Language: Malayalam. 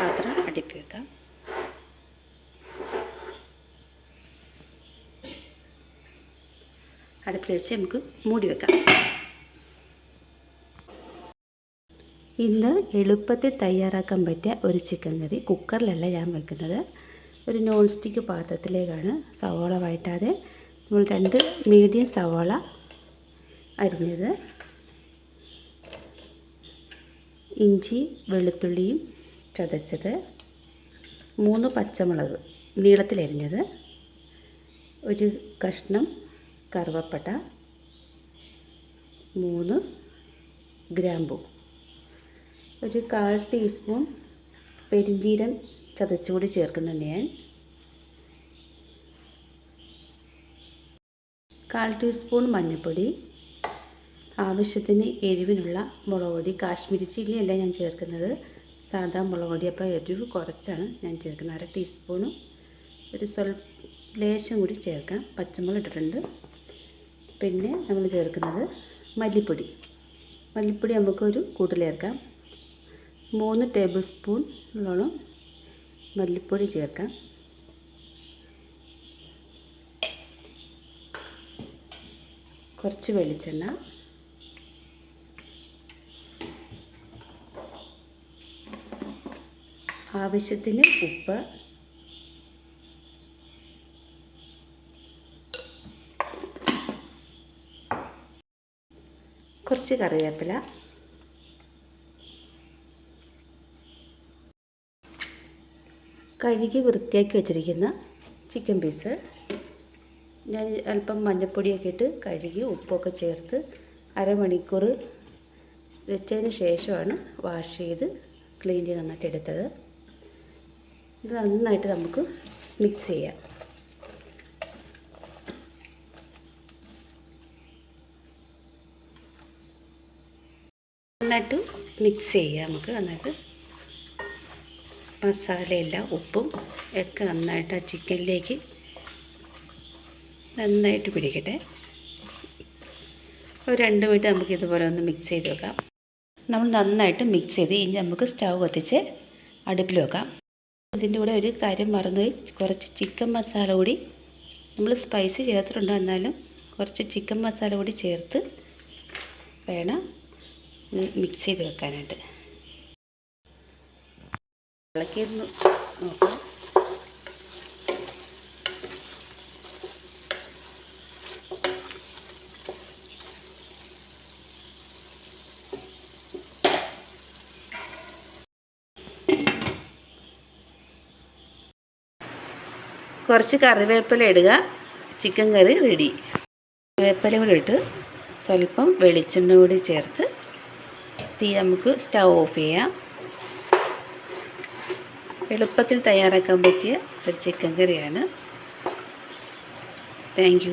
പാത്രം അടുപ്പി വെക്കാം. അടുപ്പിൽ വെച്ച് നമുക്ക് മൂടി വെക്കാം. ഇന്ന് എളുപ്പത്തിൽ തയ്യാറാക്കാൻ പറ്റിയ ഒരു ചിക്കൻ കറി കുക്കറിലല്ല ഞാൻ വെക്കുന്നത്. ഒരു നോൺ സ്റ്റിക്ക് പാത്രത്തിലേക്കാണ് സവോള വഴറ്റാതെ നമ്മൾ രണ്ട് മീഡിയം സവോള അരിഞ്ഞത്. ഇഞ്ചി വെളുത്തുള്ളിയും ചതച്ചത് മൂന്ന് പച്ചമുളക് നീളത്തിലരിഞ്ഞത് ഒരു കഷ്ണം കറുവപ്പട്ട മൂന്ന് ഗ്രാമ്പു. ഒരു കാൽ ടീസ്പൂൺ പെരിഞ്ചീരം ചതച്ചുകൂടി ചേർക്കുന്നുണ്ട് ഞാൻ. കാൽ ടീസ്പൂൺ മഞ്ഞൾപ്പൊടി ആവശ്യത്തിന് എരിവിനുള്ള മുളക് പൊടി കാശ്മീരി ചില്ലിയല്ല ഞാൻ ചേർക്കുന്നത്. സാധാ മുളക് പൊടി അപ്പോൾ എരിവ് കുറച്ചാണ് ഞാൻ ചേർക്കുന്നത്. അര ടീസ്പൂണും ഒരു സ്വല്പ ലേശം കൂടി ചേർക്കാം. പച്ചമുളക് ഇട്ടിട്ടുണ്ട്. പിന്നെ നമ്മൾ ചേർക്കുന്നത് മല്ലിപ്പൊടി. മല്ലിപ്പൊടി നമുക്കൊരു കൂട്ടിൽ ചേർക്കാം. മൂന്ന് ടേബിൾ സ്പൂണോളം മല്ലിപ്പൊടി ചേർക്കാം. കുറച്ച് വെളിച്ചെണ്ണ ആവശ്യത്തിന് ഉപ്പ്. കുറച്ച് കറിവേപ്പില. കഴുകി വൃത്തിയാക്കി വെച്ചിരിക്കുന്ന ചിക്കൻ പീസ് ഞാൻ അല്പം മഞ്ഞൾപ്പൊടിയൊക്കെ ഇട്ട് കഴുകി ഉപ്പൊക്കെ ചേർത്ത് അരമണിക്കൂർ വെച്ചതിന് ശേഷമാണ് വാഷ് ചെയ്ത് ക്ലീൻ ചെയ്ത് നന്നായിട്ട് എടുത്തത്. ഇത് നന്നായിട്ട് നമുക്ക് മിക്സ് ചെയ്യാം. നന്നായിട്ട് മിക്സ് ചെയ്യാം നമുക്ക്. നന്നായിട്ട് മസാലയെല്ലാം ഉപ്പും ഒക്കെ നന്നായിട്ട് ആ ചിക്കനിലേക്ക് നന്നായിട്ട് പിടിക്കട്ടെ. ഒരു രണ്ട് മിനിറ്റ് നമുക്ക് ഇതുപോലെ ഒന്ന് മിക്സ് ചെയ്ത് വെക്കാം. നമ്മൾ നന്നായിട്ട് മിക്സ് ചെയ്ത് ഇനി നമുക്ക് സ്റ്റൗ കത്തിച്ച് അടുപ്പിൽ വെക്കാം. ഇതിന്റെ കൂടെ ഒരു കാര്യം മറന്നുപോയി. കുറച്ച് ചിക്കൻ മസാല കൂടി നമ്മൾ സ്പൈസ് ചേർത്തിട്ടുണ്ട് എന്നാലും കുറച്ച് ചിക്കൻ മസാല കൂടി ചേർത്ത് വേണം മിക്സ് ചെയ്ത് വെക്കാനായിട്ട്. ഇളക്കി നോക്കാം. കുറച്ച് കറിവേപ്പില ഇടുക. ചിക്കൻ കറി റെഡി കറിവേപ്പില കൂടി ഇട്ട് സ്വല്പം വെളിച്ചെണ്ണ കൂടി ചേർത്ത് തീ നമുക്ക് സ്റ്റൗ ഓഫ് ചെയ്യാം. എളുപ്പത്തിൽ തയ്യാറാക്കാൻ പറ്റിയ ഒരു ചിക്കൻ കറിയാണ്. താങ്ക്